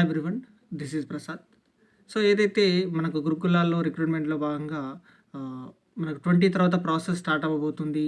Hi everyone this is Prasad so ఏదైతే మనకు గురుకులాల్లో రిక్రూట్మెంట్లో భాగంగా మనకు ట్వంటీ తర్వాత ప్రాసెస్ స్టార్ట్ అవ్వబోతుంది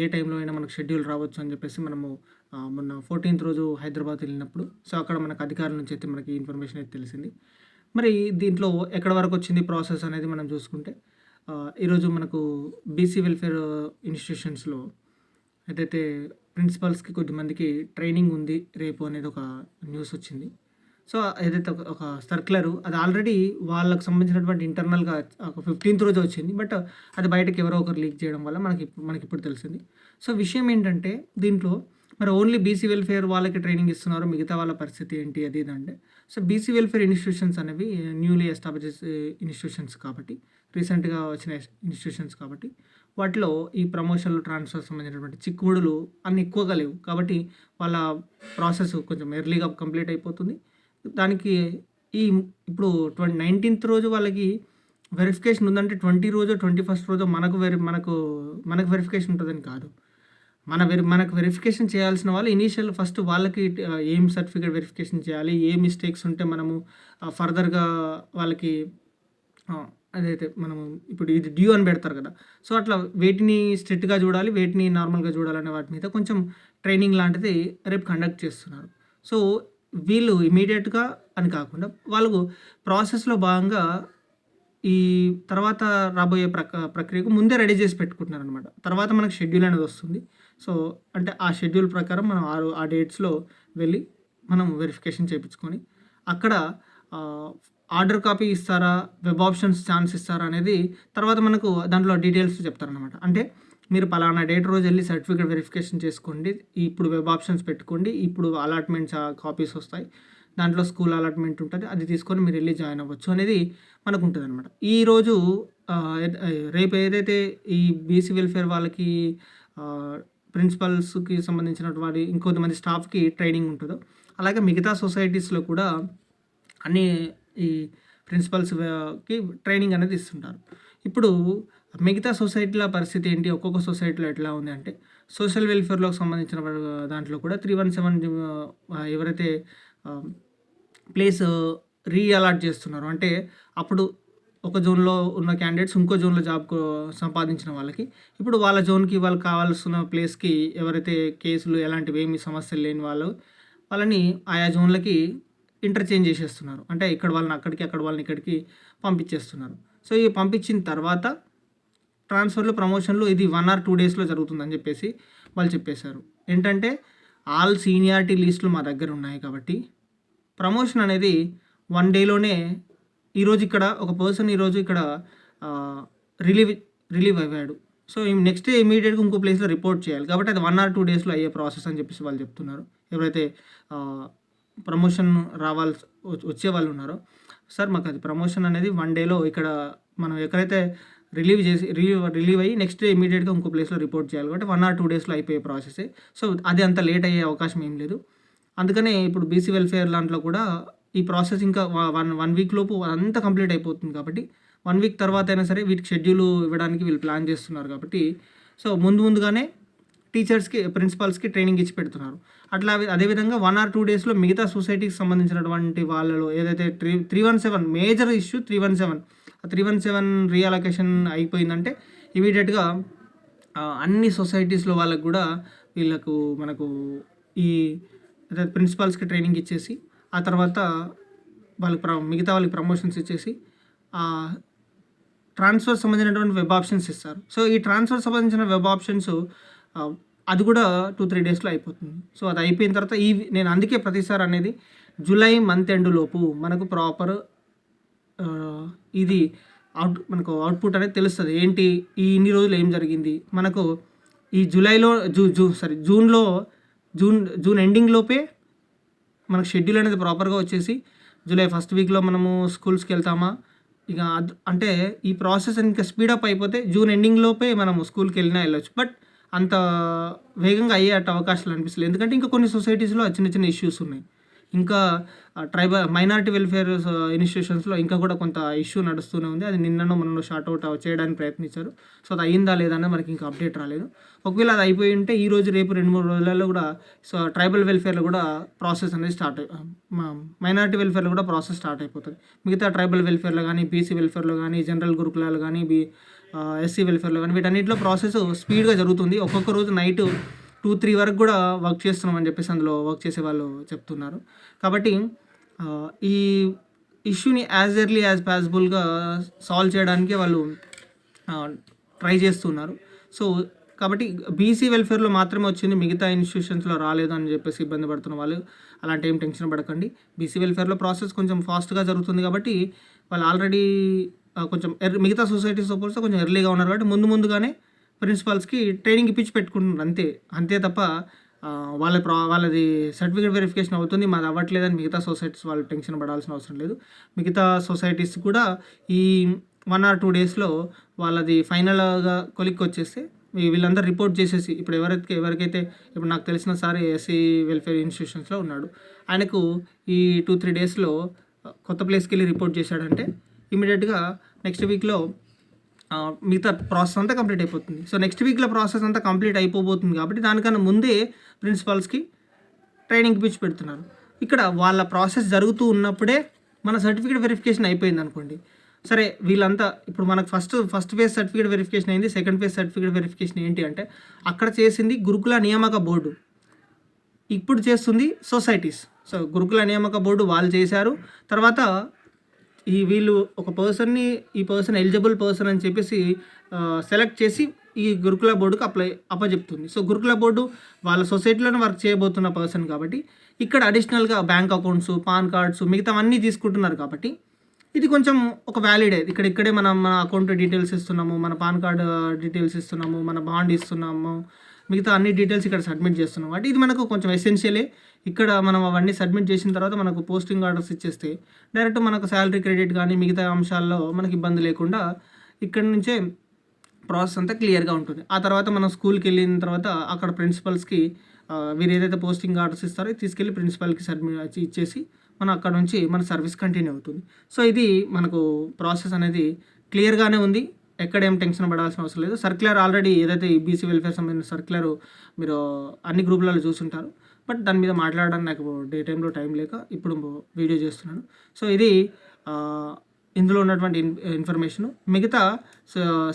ఏ టైంలో అయినా మనకు షెడ్యూల్ రావచ్చు అని చెప్పేసి మనము మొన్న ఫోర్టీన్త్ రోజు హైదరాబాద్ వెళ్ళినప్పుడు సో అక్కడ మనకు అధికారుల నుంచి అయితే మనకి ఇన్ఫర్మేషన్ అయితే తెలిసింది. మరి దీంట్లో ఎక్కడ వరకు వచ్చింది ప్రాసెస్ అనేది మనం చూసుకుంటే ఈరోజు మనకు బీసీ వెల్ఫేర్ ఇన్స్టిట్యూషన్స్లో ఏదైతే ప్రిన్సిపల్స్కి కొద్దిమందికి ట్రైనింగ్ ఉంది రేపు అనేది ఒక న్యూస్ వచ్చింది. సో ఏదైతే ఒక- సర్క్యులర్ అది ఆల్రెడీ వాళ్ళకు సంబంధించినటువంటి ఇంటర్నల్గా ఒక ఫిఫ్టీన్త్ రోజు వచ్చింది. బట్ అది బయటకు ఎవరో ఒకరు లీక్ చేయడం వల్ల మనకి మనకి ఇప్పుడు తెలిసింది. సో విషయం ఏంటంటే దీంట్లో మరి ఓన్లీ బీసీ వెల్ఫేర్ వాళ్ళకి ట్రైనింగ్ ఇస్తున్నారు మిగతా వాళ్ళ పరిస్థితి ఏంటి అది ఇది అంటే సో బీసీ వెల్ఫేర్ ఇన్స్టిట్యూషన్స్ అనేవి న్యూలీ ఎస్టాబ్లిష్ ఇన్స్టిట్యూషన్స్ కాబట్టి రీసెంట్గా వచ్చిన ఇన్స్టిట్యూషన్స్ కాబట్టి వాటిలో ఈ ప్రమోషన్లు ట్రాన్స్ఫర్ సంబంధించినటువంటి చిక్కుముడులు అన్ని ఎక్కువగా లేవు. కాబట్టి వాళ్ళ ప్రాసెస్ కొంచెం ఎర్లీగా కంప్లీట్ అయిపోతుంది. దానికి ఈ ఇప్పుడు ట్వంటీ నైన్టీన్త్ రోజు వాళ్ళకి వెరిఫికేషన్ ఉందంటే ట్వంటీ రోజు ట్వంటీ ఫస్ట్ రోజు మనకు వెరి మనకు మనకు వెరిఫికేషన్ ఉంటుందని కాదు. మన వెరి మనకు వెరిఫికేషన్ చేయాల్సిన వాళ్ళు ఇనీషియల్ ఫస్ట్ వాళ్ళకి ఏం సర్టిఫికేట్ వెరిఫికేషన్ చేయాలి ఏ మిస్టేక్స్ ఉంటే మనము ఫర్దర్గా వాళ్ళకి అదైతే మనము ఇప్పుడు ఇది డ్యూ అని పెడతారు కదా. సో అట్లా వేటిని స్ట్రిక్ట్గా చూడాలి వేటిని నార్మల్గా చూడాలనే వాటి మీద కొంచెం ట్రైనింగ్ లాంటిది రేపు కండక్ట్ చేస్తున్నారు. సో వీళ్ళు ఇమీడియట్గా అని కాకుండా వాళ్ళకు ప్రాసెస్లో భాగంగా ఈ తర్వాత రాబోయే ప్రక ప్రక్రియకు ముందే రెడీ చేసి పెట్టుకుంటున్నారు అనమాట తర్వాత మనకు షెడ్యూల్ అనేది వస్తుంది. సో అంటే ఆ షెడ్యూల్ ప్రకారం మనం ఆ ఆ డేట్స్లో వెళ్ళి మనం వెరిఫికేషన్ చేయించుకొని అక్కడ ఆర్డర్ కాపీ ఇస్తారా వెబ్ ఆప్షన్స్ ఛాన్స్ ఇస్తారా అనేది తర్వాత మనకు దాంట్లో డీటెయిల్స్ చెప్తారనమాట అంటే మీరు పలానా డేట్ రోజు వెళ్ళి సర్టిఫికేట్ వెరిఫికేషన్ చేసుకోండి. ఇప్పుడు వెబ్ ఆప్షన్స్ పెట్టుకోండి. ఇప్పుడు అలాట్మెంట్స్ కాపీస్ వస్తాయి. దాంట్లో స్కూల్ అలాట్మెంట్ ఉంటుంది. అది తీసుకొని మీరు వెళ్ళి జాయిన్ అవ్వచ్చు అనేది మనకు ఉంటుంది అనమాట ఈరోజు రేపు ఏదైతే ఈ బీసీ వెల్ఫేర్ వాళ్ళకి ప్రిన్సిపల్స్కి సంబంధించినటువంటి ఇంకొంతమంది స్టాఫ్కి ట్రైనింగ్ ఉంటుందో అలాగే మిగతా సొసైటీస్లో కూడా అన్ని ఈ ప్రిన్సిపల్స్కి ట్రైనింగ్ అనేది ఇస్తుంటారు. ఇప్పుడు మిగతా సొసైటీల పరిస్థితి ఏంటి? ఒక్కొక్క సొసైటీలో ఎట్లా ఉంది అంటే సోషల్ వెల్ఫేర్లోకి సంబంధించిన దాంట్లో కూడా త్రీ వన్ సెవెన్ ఎవరైతే ప్లేస్ రీఅలాట్ చేస్తున్నారు అంటే అప్పుడు ఒక జోన్లో ఉన్న క్యాండిడేట్స్ ఇంకో జోన్లో జాబ్ సంపాదించిన వాళ్ళకి ఇప్పుడు వాళ్ళ జోన్కి వాళ్ళకి కావాల్సిన ప్లేస్కి ఎవరైతే కేసులు ఎలాంటివి ఏమి సమస్యలు లేని వాళ్ళు వాళ్ళని ఆయా జోన్లకి ఇంటర్చేంజ్ చేసేస్తున్నారు. అంటే ఇక్కడ వాళ్ళని అక్కడికి అక్కడ వాళ్ళని ఇక్కడికి పంపించేస్తున్నారు. సో ఇవి పంపించిన తర్వాత ట్రాన్స్ఫర్లు ప్రమోషన్లు ఇది వన్ ఆర్ టూ డేస్లో జరుగుతుందని చెప్పేసి వాళ్ళు చెప్పేశారు. ఏంటంటే ఆల్ సీనియారిటీ లిస్టులు మా దగ్గర ఉన్నాయి కాబట్టి ప్రమోషన్ అనేది వన్ డేలోనే ఈరోజు ఇక్కడ ఒక పర్సన్ ఈరోజు ఇక్కడ రిలీవ్ రిలీవ్ అయ్యాడు. సో నెక్స్ట్ డే ఇమీడియట్గా ఇంకో ప్లేస్లో రిపోర్ట్ చేయాలి. కాబట్టి అది వన్ ఆర్ టూ డేస్లో అయ్యే ప్రాసెస్ అని చెప్పేసి వాళ్ళు చెప్తున్నారు. ఎవరైతే ప్రమోషన్ రావాల్సి వచ్చే వాళ్ళు ఉన్నారో సార్ మాకు అది ప్రమోషన్ అనేది వన్ డేలో ఇక్కడ మనం ఎక్కడైతే రిలీవ్ చేసి రిలీవ్ రిలీవ్ అయ్యి నెక్స్ట్ డే ఇమీడియట్గా ఇంకో ప్లేస్లో రిపోర్ట్ చేయాలి కాబట్టి వన్ ఆర్ టూ డేస్లో అయిపోయే ప్రాసెస్ సో అది అంత లేట్ అయ్యే అవకాశం ఏం లేదు. అందుకనే ఇప్పుడు బీసీ వెల్ఫేర్ దాంట్లో కూడా ఈ ప్రాసెస్ ఇంకా వన్ వన్ వీక్ లోపు అంతా కంప్లీట్ అయిపోతుంది కాబట్టి వన్ వీక్ తర్వాత అయినా సరే వీటికి షెడ్యూల్ ఇవ్వడానికి వీళ్ళు ప్లాన్ చేస్తున్నారు కాబట్టి సో ముందు ముందుగానే టీచర్స్కి ప్రిన్సిపాల్స్కి ట్రైనింగ్ ఇచ్చి పెడుతున్నారు. అట్లా అదేవిధంగా వన్ ఆర్ టూ డేస్లో మిగతా సొసైటీకి సంబంధించినటువంటి వాళ్ళలో ఏదైతే three three one seven major issue three one seven three one seven reallocation అయిపోయిందంటే ఇమీడియట్గా అన్ని సొసైటీస్లో వాళ్ళకు కూడా వీళ్ళకు మనకు ఈ ప్రిన్సిపాల్స్కి ట్రైనింగ్ ఇచ్చేసి ఆ తర్వాత వాళ్ళకి ప్ర మిగతా వాళ్ళకి ప్రమోషన్స్ ఇచ్చేసి ట్రాన్స్ఫర్ సంబంధించినటువంటి వెబ్ ఆప్షన్స్ ఇస్తారు. సో ఈ ట్రాన్స్ఫర్ సంబంధించిన వెబ్ ఆప్షన్స్ అది కూడా టూ త్రీ డేస్లో అయిపోతుంది. సో అది అయిపోయిన తర్వాత ఈ నేను అందుకే ప్రతిసారి అనేది జూలై మంత్ ఎండ్ లోపు మనకు ప్రాపర్ ఇది అవుట్ మనకు అవుట్పుట్ అనేది తెలుస్తుంది. ఏంటి? ఈ ఇన్ని రోజులు ఏం జరిగింది? మనకు ఈ జూలైలో జూ జూ సారీ జూన్లో జూన్ జూన్ ఎండింగ్ లోపే మనకు షెడ్యూల్ అనేది ప్రాపర్గా వచ్చేసి జూలై ఫస్ట్ వీక్లో మనము స్కూల్స్కి వెళ్తామా? ఇక అంటే ఈ ప్రాసెస్ ఇంకా స్పీడప్ అయిపోతే జూన్ ఎండింగ్ లోపే మనము స్కూల్కి వెళ్ళినా వెళ్ళొచ్చు. బట్ అంత వేగంగా అయ్యే అట్ట అవకాశాలు అనిపిస్తలేదు. ఎందుకంటే ఇంకా కొన్ని సొసైటీస్లో చిన్న చిన్న ఇష్యూస్ ఉన్నాయి. ఇంకా ట్రైబల్ మైనారిటీ వెల్ఫేర్ ఇన్స్టిట్యూషన్స్లో ఇంకా కూడా కొంత ఇష్యూ నడుస్తూనే ఉంది. అది నిన్ననో మొన్న షార్ట్ అవుట్ చేయడానికి ప్రయత్నించారు. సో అది అయిందా లేదా అని మనకి ఇంకా అప్డేట్ రాలేదు. ఒకవేళ అది అయిపోయి ఉంటే ఈ రోజు రేపు రెండు మూడు రోజులలో కూడా సో ట్రైబల్ వెల్ఫేర్లో కూడా ప్రాసెస్ అనేది స్టార్ట్ మైనారిటీ వెల్ఫేర్లో కూడా ప్రాసెస్ స్టార్ట్ అయిపోతుంది. మిగతా ట్రైబల్ వెల్ఫేర్లో కానీ బీసీ వెల్ఫేర్లో కానీ జనరల్ గురుకులాలు కానీ బీ ఎస్సీ వెల్ఫేర్లో కానీ వీటన్నిటిలో ప్రాసెస్ స్పీడ్గా జరుగుతుంది. ఒక్కొక్క రోజు నైట్ టూ త్రీ వరకు కూడా వర్క్ చేస్తున్నామని చెప్పేసి అందులో వర్క్ చేసే వాళ్ళు చెప్తున్నారు. కాబట్టి ఈ ఇష్యూని యాజ్ ఎర్లీ యాజ్ పాసిబుల్గా సాల్వ్ చేయడానికి వాళ్ళు ట్రై చేస్తున్నారు. సో కాబట్టి బీసీ వెల్ఫేర్లో మాత్రమే వచ్చింది మిగతా ఇన్స్టిట్యూషన్స్లో రాలేదు అని చెప్పేసి ఇబ్బంది పడుతున్న వాళ్ళు అలాంటి ఏం టెన్షన్ పడకండి. బీసీ వెల్ఫేర్లో ప్రాసెస్ కొంచెం ఫాస్ట్గా జరుగుతుంది కాబట్టి వాళ్ళు ఆల్రెడీ కొంచెం ఎర్ మిగతా సొసైటీస్తో పోలిస్తే కొంచెం ఎర్లీగా ఉన్నారు కాబట్టి ముందు ముందుగానే ప్రిన్సిపాల్స్కి ట్రైనింగ్ ఇప్పించి పెట్టుకుంటున్నారు. అంతే అంతే తప్ప వాళ్ళ ప్రా వాళ్ళది సర్టిఫికేట్ వెరిఫికేషన్ అవుతుంది. మాది అవ్వట్లేదని మిగతా సొసైటీస్ వాళ్ళు టెన్షన్ పడాల్సిన అవసరం లేదు. మిగతా సొసైటీస్ కూడా ఈ వన్ ఆర్ టూ డేస్లో వాళ్ళది ఫైనల్గా కొలిక్కి వచ్చేస్తే వీళ్ళందరూ రిపోర్ట్ చేసేసి ఇప్పుడు ఎవరైతే ఎవరికైతే ఇప్పుడు నాకు తెలిసిన సార్ ఎస్సీ వెల్ఫేర్ ఇన్స్టిట్యూషన్స్లో ఉన్నాడు. ఆయనకు ఈ టూ త్రీ డేస్లో కొత్త ప్లేస్కి వెళ్ళి రిపోర్ట్ చేశాడంటే ఇమీడియట్గా నెక్స్ట్ వీక్లో మిగతా ప్రాసెస్ అంతా కంప్లీట్ అయిపోతుంది. సో నెక్స్ట్ వీక్లో ప్రాసెస్ అంతా కంప్లీట్ అయిపోబోతుంది కాబట్టి దానికన్నా ముందే ప్రిన్సిపాల్స్కి ట్రైనింగ్ పిచ్చి పెడుతున్నారు. ఇక్కడ వాళ్ళ ప్రాసెస్ జరుగుతూ ఉన్నప్పుడే మన సర్టిఫికేట్ వెరిఫికేషన్ అయిపోయింది అనుకోండి. సరే వీళ్ళంతా ఇప్పుడు మనకు first first phase certificate verification అయింది సెకండ్ ఫేజ్ సర్టిఫికేట్ వెరిఫికేషన్ ఏంటి అంటే అక్కడ చేసింది గురుకుల నియామక బోర్డు. ఇప్పుడు చేస్తుంది సొసైటీస్. సో గురుకుల నియామక బోర్డు వాళ్ళు చేశారు. తర్వాత ఈ వీళ్ళు ఒక పర్సన్ని ఈ పర్సన్ ఎలిజిబుల్ పర్సన్ అని చెప్పేసి సెలెక్ట్ చేసి ఈ గురుకుల బోర్డుకి అప్లై అప్పచెప్తుంది సో గురుకుల బోర్డు వాళ్ళ సొసైటీలోనే వర్క్ చేయబోతున్న పర్సన్ కాబట్టి ఇక్కడ అడిషనల్గా బ్యాంక్ అకౌంట్స్ పాన్ కార్డ్స్ మిగతావన్నీ తీసుకుంటున్నారు కాబట్టి ఇది కొంచెం ఒక వ్యాలిడ్ ఇక్కడ ఇక్కడే మనం మన అకౌంట్ డీటెయిల్స్ ఇస్తున్నాము మన పాన్ కార్డ్ డీటెయిల్స్ ఇస్తున్నాము మన బాండ్ ఇస్తున్నాము మిగతా అన్ని డీటెయిల్స్ ఇక్కడ సబ్మిట్ చేస్తున్నాం. అంటే ఇది మనకు కొంచెం ఎసెన్షియలే ఇక్కడ మనం అవన్నీ సబ్మిట్ చేసిన తర్వాత మనకు పోస్టింగ్ ఆర్డర్స్ ఇచ్చేస్తే డైరెక్ట్ మనకు శాలరీ క్రెడిట్ కానీ మిగతా అంశాల్లో మనకి ఇబ్బంది లేకుండా ఇక్కడ నుంచే ప్రాసెస్ అంతా క్లియర్గా ఉంటుంది. ఆ తర్వాత మనం స్కూల్కి వెళ్ళిన తర్వాత అక్కడ ప్రిన్సిపల్స్కి వీరు ఏదైతే పోస్టింగ్ ఆర్డర్స్ ఇస్తారో తీసుకెళ్ళి ప్రిన్సిపల్కి సబ్మిట్ ఇచ్చేసి మనం అక్కడ నుంచి మన సర్వీస్ కంటిన్యూ అవుతుంది. సో ఇది మనకు ప్రాసెస్ అనేది క్లియర్గానే ఉంది. ఎక్కడ ఏం టెన్షన్ పడాల్సిన అవసరం లేదు. సర్క్యులర్ ఆల్రెడీ ఏదైతే ఈ బీసీ వెల్ఫేర్ సంబంధించిన సర్క్యులర్ మీరు అన్ని గ్రూపులలో చూసుంటారు. బట్ దాని మీద మాట్లాడడానికి నాకు డే టైంలో టైం లేక ఇప్పుడు వీడియో చేస్తున్నాను. సో ఇది ఇందులో ఉన్నటువంటి ఇన్ఫర్మేషన్. మిగతా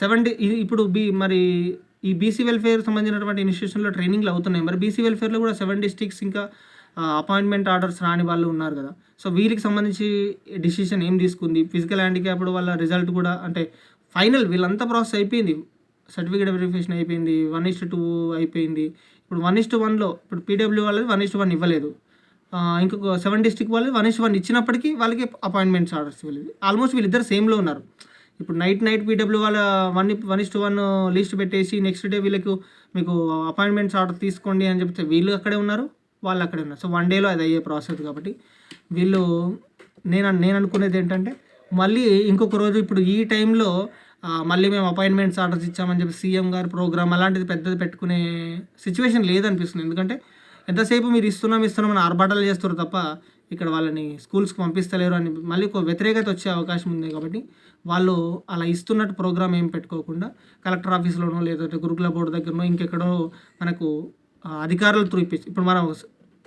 సెవెన్ డే ఇది ఇప్పుడు బీ మరి ఈ బీసీ వెల్ఫేర్ సంబంధించినటువంటి ఇన్స్టిట్యూషన్లో ట్రైనింగ్లు అవుతున్నాయి. మరి బీసీ వెల్ఫేర్లో కూడా సెవెన్ డిస్ట్రిక్ట్స్ ఇంకా అపాయింట్మెంట్ ఆర్డర్స్ రాని వాళ్ళు ఉన్నారు కదా. సో వీరికి సంబంధించి డిసిషన్ ఏం తీసుకుంది? ఫిజికల్ హ్యాండిక్యాప్డ్ వాళ్ళ రిజల్ట్ కూడా అంటే ఫైనల్ వీళ్ళంతా ప్రాసెస్ అయిపోయింది. సర్టిఫికేట్ వెరిఫికేషన్ అయిపోయింది. వన్ ఇస్ట్ టూ అయిపోయింది. ఇప్పుడు వన్ ఇస్ట్ వన్లో ఇప్పుడు పీడబ్ల్యూ వాళ్ళది వన్ ఇస్ట్ వన్ ఇవ్వలేదు. ఇంకొక సెవెన్ డిస్ట్రిక్ట్ వాళ్ళు వన్ ఇస్ట్ వన్ ఇచ్చినప్పటికీ వాళ్ళకి అపాయింట్మెంట్స్ ఆర్డర్స్ ఇవ్వలేదు. ఆల్మోస్ట్ వీళ్ళిద్దరు సేమ్లో ఉన్నారు. ఇప్పుడు నైట్ నైట్ పీడబ్ల్యూ వాళ్ళ one one is to one list పెట్టేసి నెక్స్ట్ డే వీళ్ళకు మీకు అపాయింట్మెంట్స్ ఆర్డర్ తీసుకోండి అని చెప్తే వీళ్ళు అక్కడే ఉన్నారు వాళ్ళు అక్కడే ఉన్నారు. సో వన్ డేలో అది అయ్యే ప్రాసెస్ కాబట్టి వీళ్ళు నేను నేను అనుకునేది ఏంటంటే మళ్ళీ ఇంకొక రోజు ఇప్పుడు ఈ టైంలో మళ్ళీ మేము అపాయింట్మెంట్స్ ఆర్డర్స్ ఇచ్చామని చెప్పి సీఎం గారి ప్రోగ్రామ్ అలాంటిది పెద్దది పెట్టుకునే సిచ్యువేషన్ లేదనిపిస్తుంది. ఎందుకంటే ఎంతసేపు మీరు ఇస్తున్నాం ఇస్తున్నాం అని ఆర్భాటాలు చేస్తారు తప్ప ఇక్కడ వాళ్ళని స్కూల్స్కి పంపిస్తలేరు అని మళ్ళీ ఒక వ్యతిరేకత వచ్చే అవకాశం ఉంది కాబట్టి వాళ్ళు అలా ఇస్తున్నట్టు ప్రోగ్రామ్ ఏం పెట్టుకోకుండా కలెక్టర్ ఆఫీస్లోనో లేదంటే గురుకుల బోర్డు దగ్గరనో ఇంకెక్కడో మనకు అధికారులు త్రూ ఇప్పించి ఇప్పుడు మనం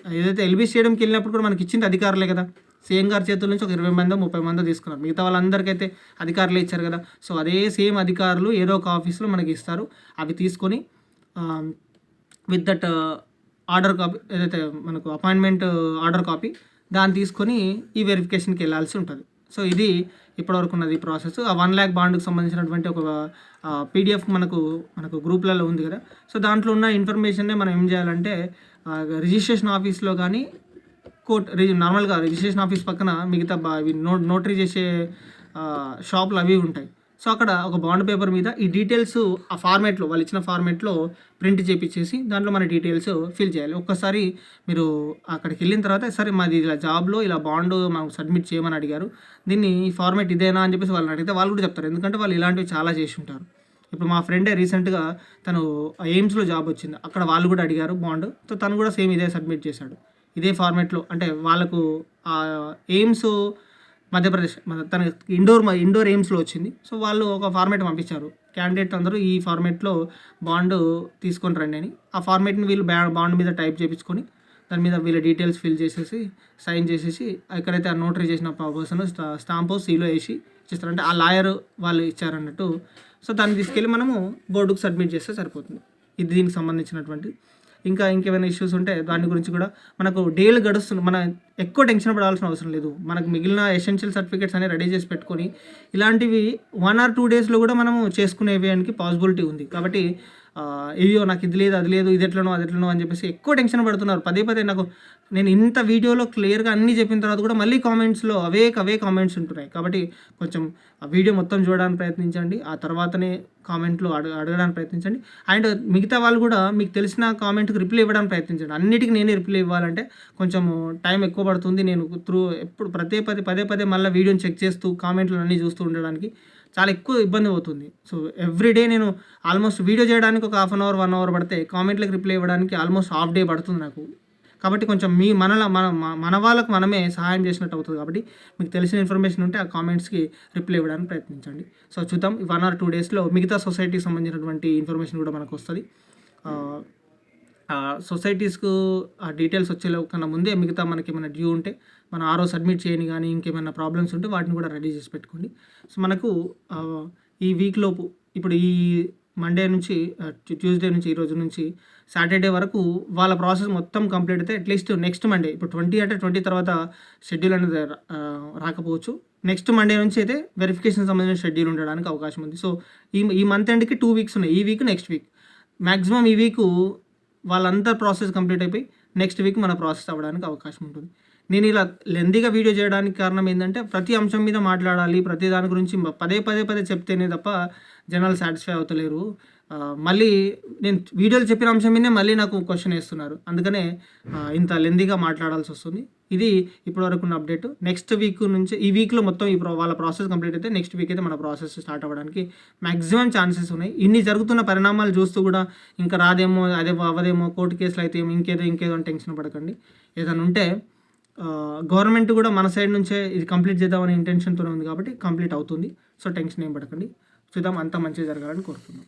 ఏదైతే ఎల్బీ స్టేడియంకి వెళ్ళినప్పుడు కూడా మనకి ఇచ్చింది అధికారులే కదా. సీఎం గారి చేతుల నుంచి ఒక ఇరవై మందో ముప్పై మందో తీసుకున్నారు. మిగతా వాళ్ళందరికైతే అధికారులు ఇచ్చారు కదా. సో అదే సేమ్ అధికారులు ఏదో ఒక ఆఫీస్లో మనకి ఇస్తారు. అవి తీసుకొని విత్ దట్ ఆర్డర్ కాపీ ఏదైతే మనకు అపాయింట్మెంట్ ఆర్డర్ కాపీ దాన్ని తీసుకొని ఈ వెరిఫికేషన్కి వెళ్ళాల్సి ఉంటుంది. సో ఇది ఇప్పటివరకు ఉన్నది ప్రాసెస్. ఆ వన్ ల్యాక్ బాండ్కి సంబంధించినటువంటి ఒక పీడిఎఫ్ మనకు మనకు గ్రూప్లలో ఉంది కదా. సో దాంట్లో ఉన్న ఇన్ఫర్మేషన్నే మనం ఏం చేయాలంటే రిజిస్ట్రేషన్ ఆఫీస్లో కానీ కోర్ట్ రి- నార్మల్గా రిజిస్ట్రేషన్ ఆఫీస్ పక్కన మిగతా బా- ఇవి నో నోటరీ చేసే షాపులు అవి ఉంటాయి. సో అక్కడ ఒక బాండ్ పేపర్ మీద ఈ డీటెయిల్స్ ఆ ఫార్మేట్లో వాళ్ళు ఇచ్చిన ఫార్మేట్లో ప్రింట్ చేపించేసి దాంట్లో మన డీటెయిల్స్ ఫిల్ చేయాలి. ఒక్కసారి మీరు అక్కడికి వెళ్ళిన తర్వాత సరే మాది ఇలా జాబ్లో ఇలా బాండ్ మాకు సబ్మిట్ చేయమని అడిగారు. దీన్ని ఈ ఫార్మేట్ ఇదేనా అని చెప్పేసి వాళ్ళని అడిగితే వాళ్ళు కూడా చెప్తారు. ఎందుకంటే వాళ్ళు ఇలాంటివి చాలా చేసి ఉంటారు. ఇప్పుడు మా ఫ్రెండే రీసెంట్గా తను ఎయిమ్స్లో జాబ్ వచ్చింది. అక్కడ వాళ్ళు కూడా అడిగారు బాండ్. సో తను కూడా సేమ్ ఇదే సబ్మిట్ చేశాడు. ఇదే ఫార్మేట్లో అంటే వాళ్ళకు ఎయిమ్స్ మధ్యప్రదేశ్ తన ఇండోర్ ఇండోర్ ఎయిమ్స్లో వచ్చింది. సో వాళ్ళు ఒక ఫార్మేట్ పంపించారు. క్యాండిడేట్ అందరూ ఈ ఫార్మేట్లో బాండ్ తీసుకొని రండి అని. ఆ ఫార్మేట్ని వీళ్ళు బాండ్ మీద టైప్ చేయించుకొని దాని మీద వీళ్ళ డీటెయిల్స్ ఫిల్ చేసేసి సైన్ చేసేసి ఎక్కడైతే ఆ నోటరీ చేసిన పర్సన్ స్టాంప్ సీలో వేసి ఇచ్చేస్తారంటే ఆ లాయర్ వాళ్ళు ఇచ్చారన్నట్టు. సో దాన్ని తీసుకెళ్ళి మనము బోర్డుకు సబ్మిట్ చేస్తే సరిపోతుంది. ఇది దీనికి సంబంధించినటువంటి ఇంకా ఇంకేమైనా ఇష్యూస్ ఉంటే దాని గురించి కూడా మనకు డేలు గడుస్తుంది మన ఎక్కువ టెన్షన్ పడాల్సిన అవసరం లేదు. మనకు మిగిలిన ఎసెన్షియల్ సర్టిఫికేట్స్ అనేవి రెడీ చేసి పెట్టుకొని ఇలాంటివి వన్ ఆర్ టూ డేస్లో కూడా మనము చేసుకునేవేయడానికి పాసిబిలిటీ ఉంది. కాబట్టి అయ్యో నాకు ఇది లేదు అది లేదు ఇది ఎట్లనో అది ఎట్లనో అని చెప్పేసి ఎక్కువ టెన్షన్ పడుతున్నారు. పదే పదే నాకు నేను ఇంత వీడియోలో క్లియర్గా అన్నీ చెప్పిన తర్వాత కూడా మళ్ళీ కామెంట్స్లో అవే అవే కామెంట్స్ ఉంటున్నాయి. కాబట్టి కొంచెం ఆ వీడియో మొత్తం చూడడానికి ప్రయత్నించండి. ఆ తర్వాతనే కామెంట్లు అడగ అడగడానికి ప్రయత్నించండి. అండ్ మిగతా వాళ్ళు కూడా మీకు తెలిసిన కామెంట్కి రిప్లై ఇవ్వడానికి ప్రయత్నించండి. అన్నిటికీ నేనే రిప్లై ఇవ్వాలంటే కొంచెం టైం ఎక్కువ పడుతుంది. నేను త్రూ ఎప్పుడు ప్రతి పదే పదే పదే మళ్ళీ వీడియోని చెక్ చేస్తూ కామెంట్లు అన్నీ చూస్తూ ఉండడానికి చాలా ఎక్కువ ఇబ్బంది అవుతుంది. సో ఎవ్రీడే నేను ఆల్మోస్ట్ వీడియో చేయడానికి ఒక half an hour one hour పడితే కామెంట్లకు రిప్లై ఇవ్వడానికి ఆల్మోస్ట్ హాఫ్ డే పడుతుంది నాకు. కాబట్టి కొంచెం మీ మనల మన మన- వాళ్ళకు మనమే సహాయం చేసినట్టు అవుతుంది కాబట్టి మీకు తెలిసిన ఇన్ఫర్మేషన్ ఉంటే ఆ కామెంట్స్కి రిప్లై ఇవ్వడానికి ప్రయత్నించండి. సో చూద్దాం. వన్ ఆర్ టూ డేస్లో మిగతా సొసైటీకి సంబంధించినటువంటి ఇన్ఫర్మేషన్ కూడా మనకు వస్తుంది. సొసైటీస్కు ఆ డీటెయిల్స్ వచ్చేలో కన్నా ముందే మిగతా మనకి ఏమైనా డ్యూ ఉంటే మనం ఆరో సబ్మిట్ చేయని కానీ ఇంకేమైనా ప్రాబ్లమ్స్ ఉంటే వాటిని కూడా రెడీ చేసి పెట్టుకోండి. సో మనకు ఈ వీక్ లోపు ఇప్పుడు ఈ మండే నుంచి ట్యూస్డే నుంచి ఈ రోజు నుంచి సాటర్డే వరకు వాళ్ళ ప్రాసెస్ మొత్తం కంప్లీట్ అయితే అట్లీస్ట్ నెక్స్ట్ మండే ఇప్పుడు ట్వంటీ అంటే ట్వంటీ తర్వాత షెడ్యూల్ అనేది రాకపోవచ్చు. నెక్స్ట్ మండే నుంచి అయితే వెరిఫికేషన్ సంబంధించిన షెడ్యూల్ ఉండడానికి అవకాశం ఉంది. సో ఈ ఈ మంత్ ఎండ్కి టూ వీక్స్ ఉన్నాయి. ఈ వీక్ నెక్స్ట్ వీక్. మ్యాక్సిమం ఈ వీక్ వాళ్ళంతా ప్రాసెస్ కంప్లీట్ అయిపోయి నెక్స్ట్ వీక్ మన ప్రాసెస్ అవ్వడానికి అవకాశం ఉంటుంది. నేను ఇలా లెందీగా వీడియో చేయడానికి కారణం ఏంటంటే ప్రతి అంశం మీద మాట్లాడాలి ప్రతి దాని గురించి పదే పదే పదే చెప్తేనే తప్ప జనాలు సాటిస్ఫై అవుతలేరు. మళ్ళీ నేను వీడియోలు చెప్పిన అంశం మీదనే మళ్ళీ నాకు క్వశ్చన్ వేస్తున్నారు. అందుకనే ఇంత లెందీగా మాట్లాడాల్సి వస్తుంది. ఇది ఇప్పటివరకు ఉన్న అప్డేట్ నెక్స్ట్ వీక్ నుంచి ఈ వీక్లో మొత్తం ఈ వాళ్ళ ప్రాసెస్ కంప్లీట్ అయితే నెక్స్ట్ వీక్ అయితే మన ప్రాసెస్ స్టార్ట్ అవ్వడానికి మ్యాక్సిమం ఛాన్సెస్ ఉన్నాయి. ఇన్ని జరుగుతున్న పరిణామాలు చూస్తూ కూడా ఇంకా రాదేమో అదే అవ్వదేమో కోర్టు కేసులు అయితే ఏమో ఇంకేదో ఇంకేదో అని టెన్షన్ పడకండి. ఏదైనా ఉంటే గవర్నమెంట్ కూడా మన సైడ్ నుంచే ఇది కంప్లీట్ చేద్దామనే ఇంటెన్షన్తోనే ఉంది కాబట్టి కంప్లీట్ అవుతుంది. సో టెన్షన్ ఏం పడకండి. చూద్దాం అంతా మంచిగా జరగాలని కోరుతున్నాం